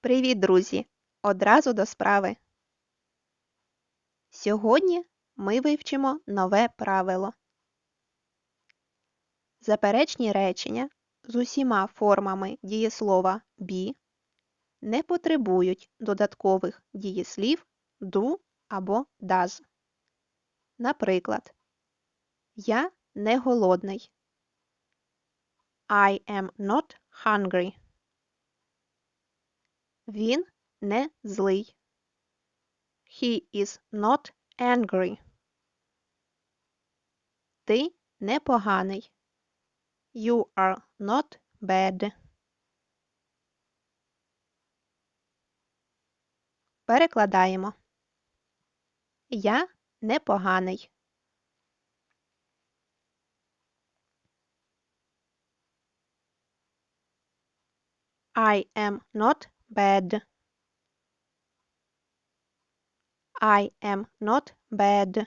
Привіт, друзі! Одразу до справи. Сьогодні ми вивчимо нове правило. Заперечні речення з усіма формами дієслова be не потребують додаткових дієслів do або does. Наприклад, Я не голодний. I am not hungry. Він не злий. He is not angry. Ти непоганий. You are not bad. Перекладаємо. Я непоганий. I am not bad. I am not bad.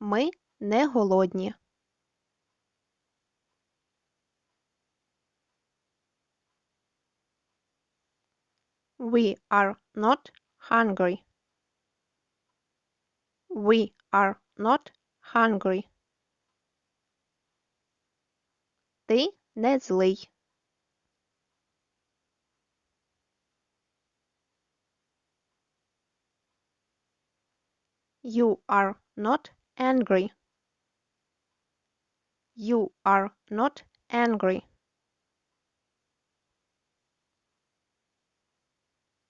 Ми не голодні. We are not hungry. We are not hungry. Ти не злий. You are not angry. You are not angry.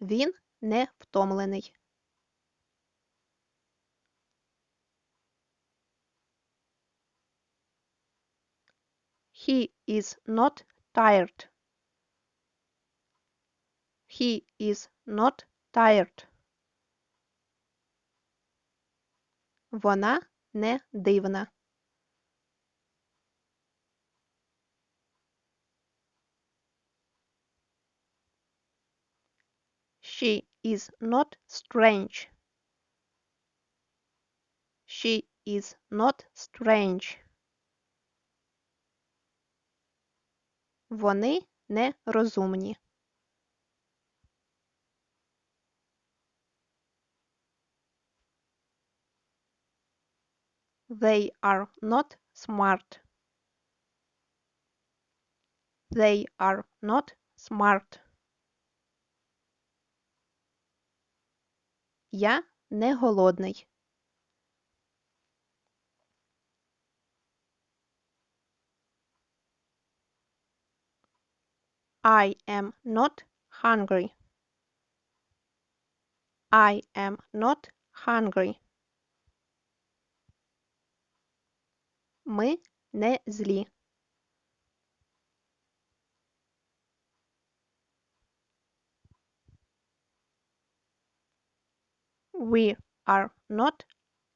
Він не втомлений. He is not tired. He is not tired. Вона не дивна. She is not strange. She is not strange. Вони не розумні. They are not smart. They are not smart. Я не голодний. I am not hungry. I am not hungry. Ми не злі. We are not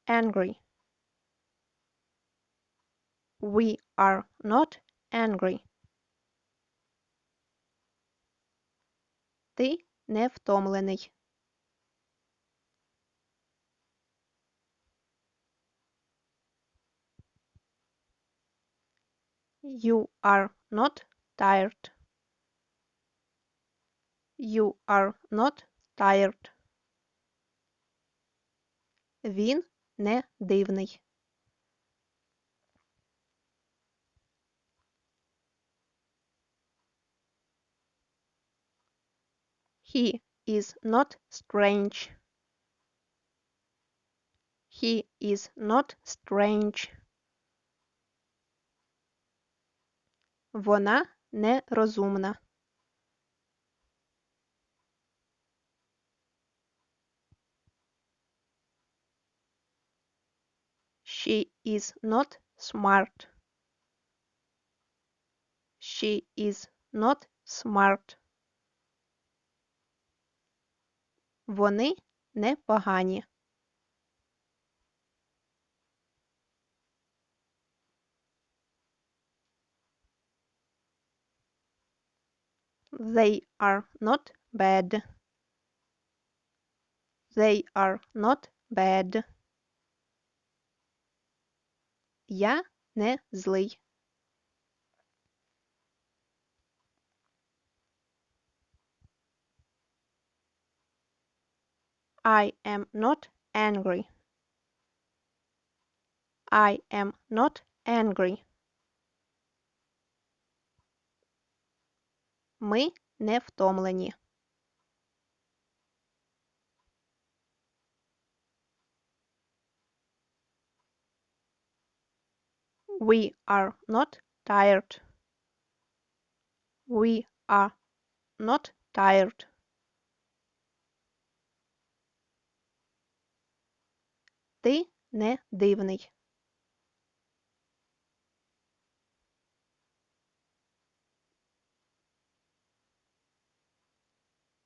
angry. We are not angry. Ти не втомлений. You are not tired. You are not tired. Він не дивний. He is not strange. He is not strange. Вона не розумна. She is not smart. She is not smart. Вони не погані. They are not bad. They are not bad. Я не злий. I am not angry. I am not angry. Ми не втомлені. We are not tired. We are not tired. Ти не дивний.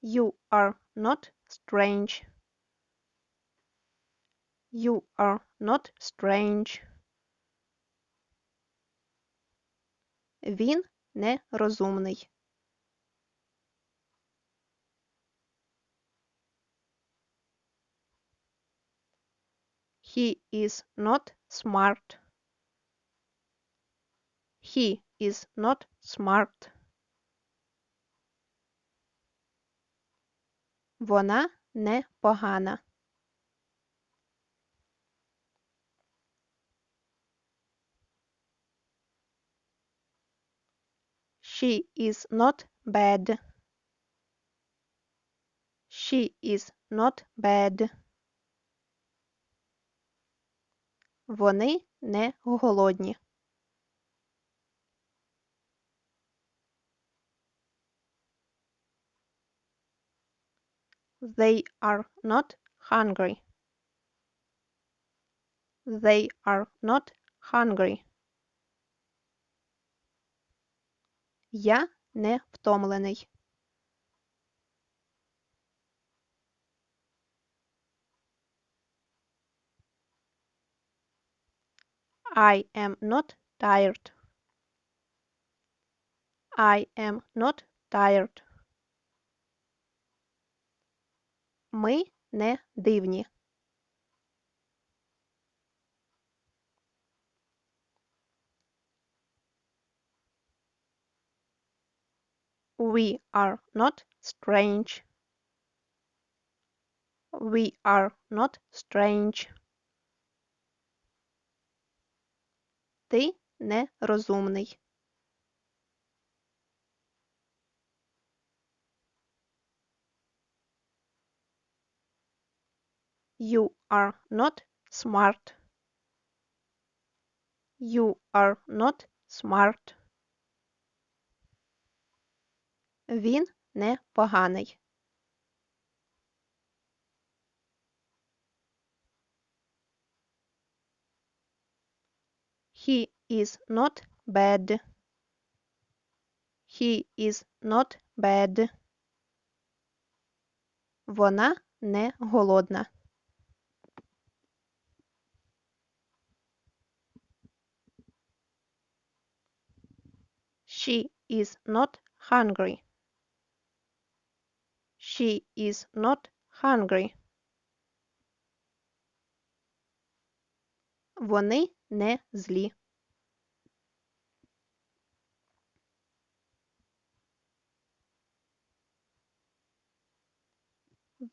You are not strange. You are not strange. Він не розумний. He is not smart. He is not smart. Вона не погана. She is not bad. She is not bad. Вони не голодні. They are not hungry. They are not hungry. Я не втомлений. I am not tired. I am not tired. Ми не дивні. We are not strange. We are not strange. Ти не You are not smart. You are not smart. Він не поганий. He is not bad. He is not bad. Вона не голодна. She is not hungry. She is not hungry. Вони не злі.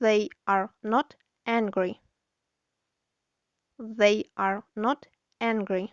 They are not angry. They are not angry.